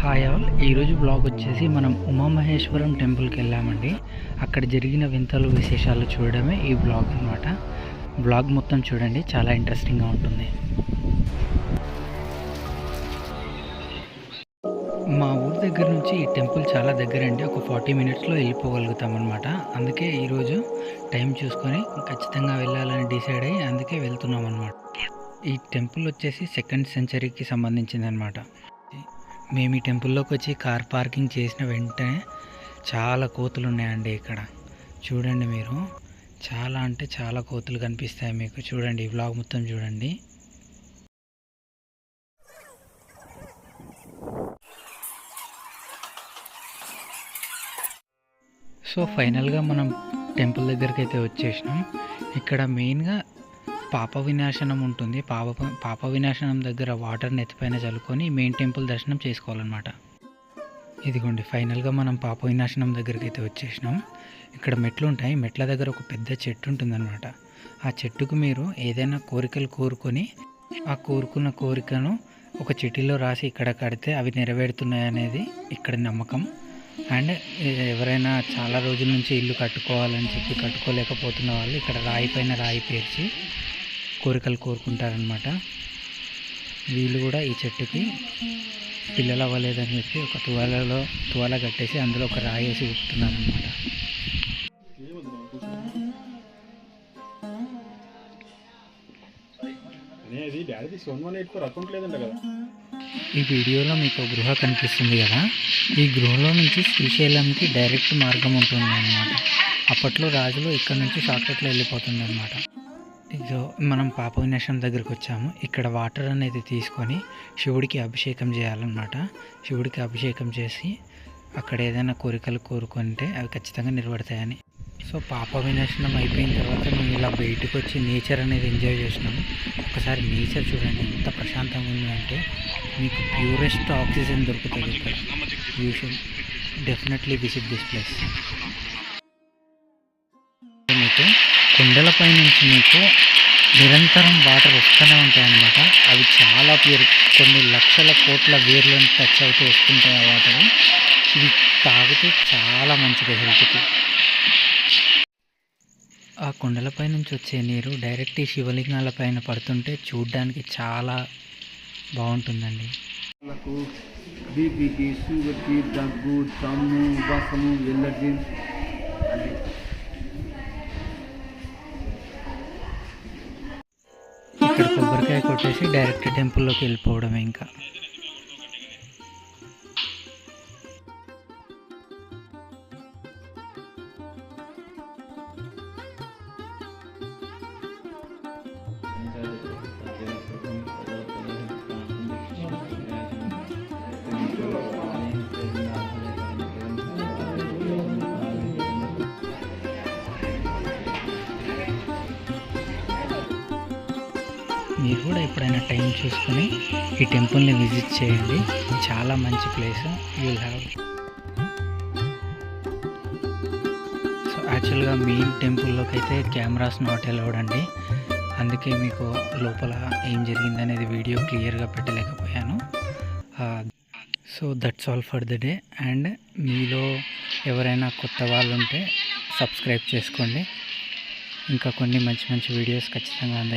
Hi all. ఈరోజు blog వచ్చేసి మనం ఉమామహేశ్వరం టెంపుల్కి వెళ్ళామండి. అక్కడ జరిగిన వింతలు విశేషాలు చూడడమే ఈ బ్లాగ్ అనమాట బ్లాగ్ మొత్తం చూడండి చాలా ఇంట్రెస్టింగ్గా ఉంటుంది. మా ఊరి దగ్గర నుంచి ఈ టెంపుల్ చాలా దగ్గర అండి. ఒక ఫార్టీ మినిట్స్లో వెళ్ళిపోగలుగుతాం అనమాట అందుకే ఈరోజు టైం చూసుకొని ఖచ్చితంగా వెళ్ళాలని డిసైడ్ అయ్యి అందుకే వెళ్తున్నాం అనమాట ఈ టెంపుల్ వచ్చేసి సెకండ్ సెంచరీకి సంబంధించింది అనమాట మేము ఈ టెంపుల్లోకి వచ్చి కార్ పార్కింగ్ చేసిన వెంటనే చాలా కోతులు ఉన్నాయండి ఇక్కడ. చూడండి మీరు. చాలా అంటే చాలా కోతులు కనిపిస్తాయి మీకు. చూడండి ఈ బ్లాగ్ మొత్తం చూడండి. సో ఫైనల్గా మనం టెంపుల్ దగ్గరికి అయితే వచ్చేసినాం. ఇక్కడ మెయిన్గా పాప వినాశనం ఉంటుంది. పాప పాప వినాశనం దగ్గర వాటర్ నెత్తిపైన చల్లుకొని మెయిన్ టెంపుల్ దర్శనం చేసుకోవాలన్నమాట. ఇదిగోండి ఫైనల్గా మనం పాప వినాశనం దగ్గరికి అయితే వచ్చేసినాం. ఇక్కడ మెట్లు ఉంటాయి. మెట్ల దగ్గర ఒక పెద్ద చెట్టు ఉంటుందన్నమాట. ఆ చెట్టుకు మీరు ఏదైనా కోరికలు కోరుకొని ఆ కోరుకున్న కోరికను ఒక చిటిలో రాసి ఇక్కడ కడితే అవి నెరవేరుతున్నాయి అనేది ఇక్కడ నమ్మకం. అండ్ ఎవరైనా చాలా రోజుల నుంచి ఇల్లు కట్టుకోవాలని చెప్పి కట్టుకోలేకపోతున్న వాళ్ళు ఇక్కడ రాయి పైన రాయి పేర్చి కోరికలు కోరుకుంటారనమాట వీళ్ళు కూడా ఈ చెట్టుకి పిల్లలు అవ్వలేదని చెప్పి ఒక తువాలలో తువాల కట్టేసి అందులో ఒక రాయి వేసి ఈ వీడియోలో మీకు గృహ కనిపిస్తుంది కదా. ఈ గృహలో నుంచి శ్రీశైలంకి డైరెక్ట్ మార్గం ఉంటుంది అనమాట అప్పట్లో రాజులు ఇక్కడ నుంచి షార్ట్కట్లో వెళ్ళిపోతుంది అనమాట ఇదో మనం పాప వినాశనం దగ్గరికి వచ్చాము ఇక్కడ వాటర్ అనేది తీసుకొని శివుడికి అభిషేకం చేయాలన్నమాట. శివుడికి అభిషేకం చేసి అక్కడ ఏదైనా కోరికలు కోరుకుంటే అవి ఖచ్చితంగా నిలబడతాయని సో పాప వినాశనం అయిపోయిన తర్వాత మేము ఇలా బయటకు వచ్చి నేచర్ అనేది ఎంజాయ్ చేసినాము ఒకసారి నేచర్ చూడండి ఎంత ప్రశాంతంగా ఉందంటే మీకు ప్యూరెస్ట్ ఆక్సిజన్ దొరుకుతుంది ఇక్కడ. You should definitely visit this place మీకు కొండలపై నుంచి మీకు నిరంతరం వాటర్ వస్తూనే ఉంటాయి అన్నమాట అవి చాలా ప్యూర్. కొన్ని లక్షల కోట్ల వేర్లను టచ్ అవుతూ వస్తుంటాయి ఆ వాటర్. ఇవి తాగితే చాలా మంచిది హెల్త్కి. ఆ కొండలపై నుంచి వచ్చే నీరు డైరెక్ట్ ఈ శివలింగాల పైన పడుతుంటే చూడడానికి చాలా బాగుంటుందండి. వాళ్ళకు బీపీకి షుగర్కి దగ్గు దమ్ము ఉపాసము ఎల్లర్జీ కొట్టేసి డైరెక్ట్ టెంపుల్లోకి వెళ్ళిపోవడమే ఇంకా. మీరు కూడా ఎప్పుడైనా టైం చూసుకొని ఈ టెంపుల్ని విజిట్ చేయండి. చాలా మంచి ప్లేస్. యూ హ్యావ్ సో యాక్చువల్గా మెయిన్ టెంపుల్లోకి అయితే కెమెరాస్ నాట్ అలౌడ్ అండి. అందుకే మీకు లోపల ఏం జరిగిందనేది వీడియో క్లియర్గా పెట్టలేకపోయాను. So that's all for the day and మీలో ఎవరైనా కొత్త వాళ్ళు ఉంటే సబ్స్క్రైబ్ చేసుకోండి. ఇంకా కొన్ని మంచి మంచి వీడియోస్ ఖచ్చితంగా అందాయి